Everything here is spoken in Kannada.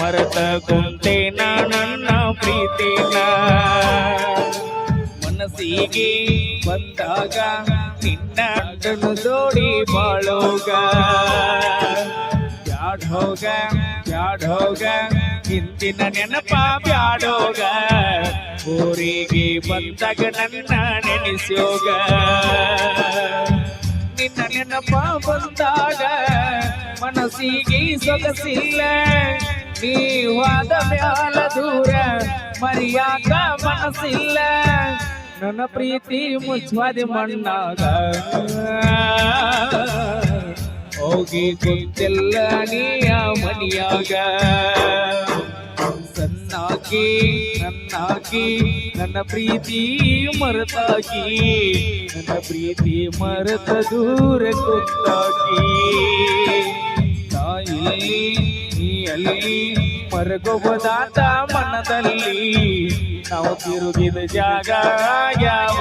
ಮರೆತ ಕುಂತೇನ ನನ್ನ ಪ್ರೀತಿನ. ಮನಸ್ಸಿಗೆ ಬಂದಾಗ ನಿನ್ನ ಜೋಡಿ ಬಾಳೋಗ. ಬ್ಯಾಡೋಗ ಬ್ಯಾಡೋಗ ಹಿಂದಿನ ನೆನಪ ಬ್ಯಾಡೋಗ. ಊರಿಗೆ ಬಂದಾಗ ನನ್ನ ನೆನೆಸೋಗ ನಿನ್ನ ನೆನಪ ಬಂದಾಗ ಮನಸ್ಸಿಗೆ ಸೊಗಸಿಲ್ಲ. ನೀವಾದ ಮ್ಯಾಲ ದೂರ ಮರಿಯಾಕ ಮನಸ್ಸಿಲ್ಲ. ನನ್ನ ಪ್ರೀತಿ ಮುಚ್ವಾದಿ ಮಣ್ಣಾಗ ಹೋಗಿ ಕುಂತಿಲ್ಲ ನೀಯ ಮನಿಯಾಗ. ಸನ್ನಾಕಿ ನನ್ನಾಕಿ, ನನ್ನ ಪ್ರೀತಿ ಮರೆತಾಕಿ. ನನ್ನ ಪ್ರೀತಿ ಮರೆತ ದೂರ ಕುಂತಾಕಿ ತಾಯಿಲ್ಲಿ ನೀ ಅಲ್ಲಿ ಮರಗೋಬದಾತ ಮನದಲ್ಲಿ ನಾವು ತಿರುಗಿದ ಜಾಗ ಯಾವ?